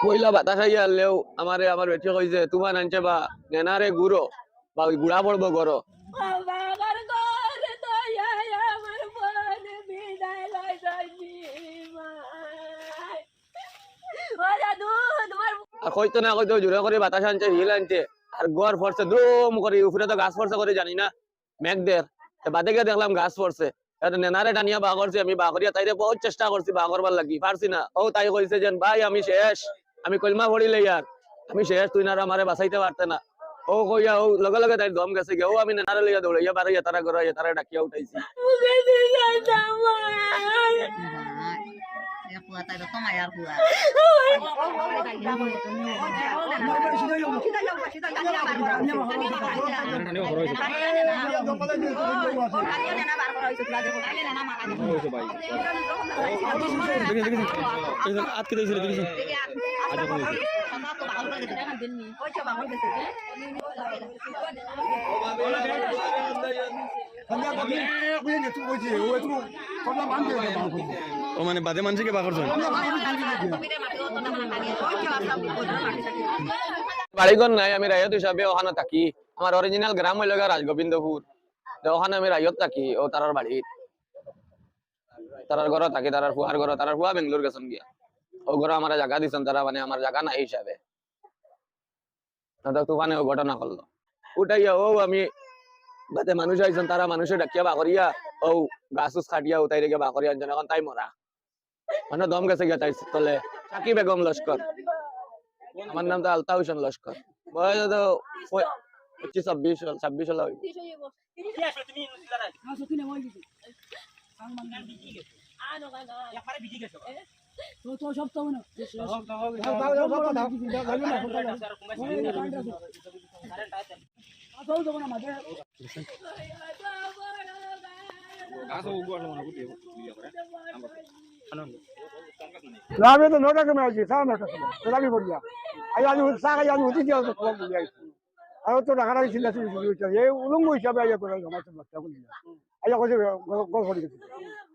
পয়লা বাতাস আইয়া আনলেও আমারে আমার বেটি কইছে তোমার আনছে বা নেনারে গুড়ো বা গুড়া পড়ব গরো কইতো না কইতো জোরে করে বাতাস আনছে হিল আনছে আর গোয়ার ফরছে দম করে উপরে তো গাছ ফরছে করে জানি না? মেঘদের বাদে গিয়ে দেখলাম গাছ ফরছে এবার নেনারে টানিয়া বা করছি আমি বা করিয়া তাইরে বহুত চেষ্টা করছি বা করবার লাগি। পারছি না? ও তাই কইছে যে ভাই আমি শেষ। আমি কলমা পড়িলে ইয়ার আমি শেষ তুই না আর আমারে বাঁচাইতে পারতে না। ও কইয়া ও লগে লগে তাই দম গেছে গিয়ে ও আমি নেনারে লইয়া দৌড়াইয়া বাড়াইয়া তারা গড়াইয়া তারা ডাকিয়া উঠাইছি। দিয়ে যাই ও মানে বাদে মানুষকে নাই, আমি রায়ত হিসাবে ওখানে থাকি। আমার অরিজিনাল গ্রাম হইল রাজগোবিন্দপুর ওখানে আমি রায়ত থাকি, ও তারার বাড়িত তারার ঘর থাকি, তারার ফুয়ার ঘর, তারার ফুয়া বেঙ্গলোর গেছেন গিয়া। ও ঘর আমার জায়গা দিছেন তারা মানে আমার জায়গা নাই হিসাবে তুফানে ও ঘটনা করল উঠাইয়া ও আমি বাতে মানুষ আইছেন তারা মানুষে ডাকিয়া বাকরিয়া ও গাছ কাটিয়া উঠাই রেখে বাকরিয়া আনছেন এখন তাই মরা মানে দম গেছে গিয়া তাই তলে চাকি বেগম লস্কর আমার নাম তো আলতা হোসেন লস্কর বয়স তো পঁচিশ ছাব্বিশ ছাব্বিশ হলে হইব আনো কাকা লাভে তো নটা কমে আছি? সাড়ে নটা সময় তো লাভি পড়িয়া আজ চা খাই, আজ উঠি দিয়ে খবর দিয়ে আইছি আর তো টাকা চিন্তা চিন্তা এই উলঙ্গ হিসাবে আইয়া করে জমাইছে বাচ্চা গল করে গেছে।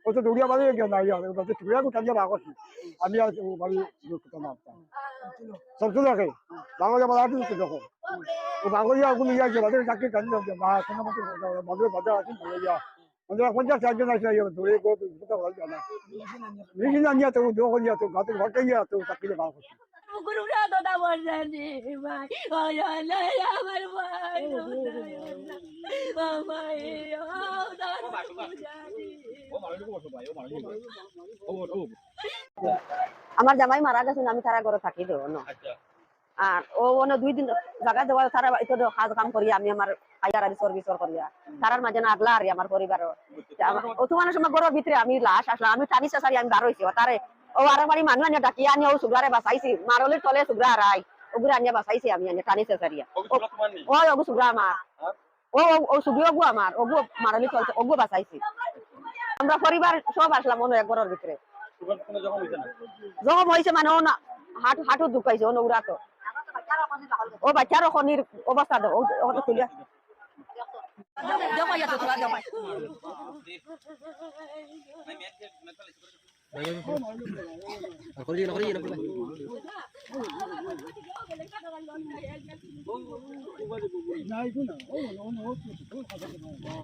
ও তো দৌড়িয়া না আইয়া বাজে টুকরা কো টাইয়া রাখছি আমি ও বাড়ি করতে না সব তো দেখে যাবার আটু তো দেখো ও বাংলা গুলি ইয়া যে বাজে চাকরি কাজ না মা কোনো মতো বাজে বাজে আছে মানে আছে ইয়া ভালো করছে আমার আমার জামাই মারা গেছে আমি তারা ঘরে থাকি দেবো না। আর ও মানে দুই দিন জায়গা দেওয়া তারা এটা কাজ কাম করি আমি আমার আইয়ার আর সার্ভিস করিয়া তারার মাঝে না আগলা আর আমার পরিবার ও তোমার সময় ঘরের ভিতরে আমি লাশ আসলাম আমি টানি সারি আমি বার হয়েছি তারে ও আর বাড়ি মানুষ আনিয়া ডাকি আনি ও সুগারে বাঁচাইছি। মারলির তলে সুগরা রাই ওগুলো আনিয়া বাঁচাইছি আমি আনিয়া টানি সারিয়া ওই ওগু সুগরা আমার ও ও- ও ওগু আমার ওগু মারলি চলছে ওগু বাঁচাইছি। আমরা পরিবার সব আসলাম অন্য এক ঘরের ভিতরে জখম হয়েছে মানে ও না হাঁটু হাঁটু দুখাইছে ও নৌরা তো ও বাচ্চার খনির অবস্থা তো খুলিয়া করি না করি না নাই তো না ও ও ও